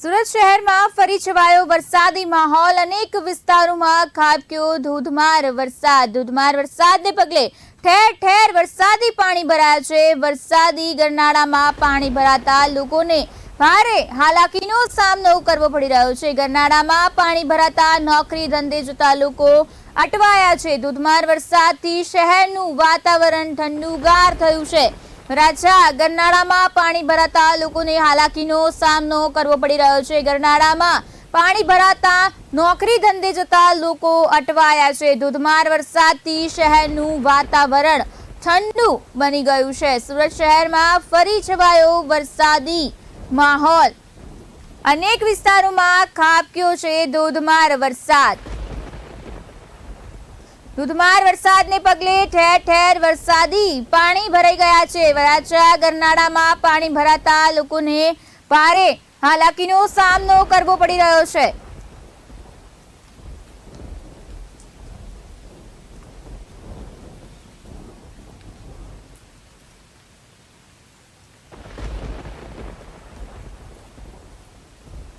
સુરત શહેરમાં ફરી છવાયો વરસાદી માહોલ. અનેક વિસ્તારોમાં ખાબક્યો ધોધમાર વરસાદ. ધોધમાર વરસાદને પગલે ઠેર ઠેર વરસાદી પાણી ભરાયા છે. વરસાદી ગરનાળામાં પાણી ભરાતા લોકોને ભારે હાલાકીનો સામનો કરવો પડી રહ્યો છે. ગરનાળામાં પાણી ભરાતા નોકરી ધંધે જતા લોકો અટવાયા છે. ધોધમાર વરસાદથી શહેરનું વાતાવરણ ઠંડુગાર થયું છે. રાજા ગરનાળામાં પાણી ભરાતા લોકોને હાલાકીનો સામનો કરવો પડી રહ્યો છે. ગરનાળામાં પાણી ભરાતા નોકરી ધંધે જતા લોકો અટવાયા છે. ધોધમાર વરસાદથી શહેરનું વાતાવરણ ઠંડુ બની ગયું છે. સુરત શહેરમાં ફરી છવાયો વરસાદી માહોલ. અનેક વિસ્તારોમાં ખાબક્યો છે ધોધમાર વરસાદ. ધોધમાર વરસાદને પગલે ઠેર ઠેર વરસાદી પાણી ભરાઈ ગયા છે. વરાછા, ગરનાળામાં પાણી ભરાતા લોકોને ભારે હાલાકીનો સામનો કરવો પડી રહ્યો છે.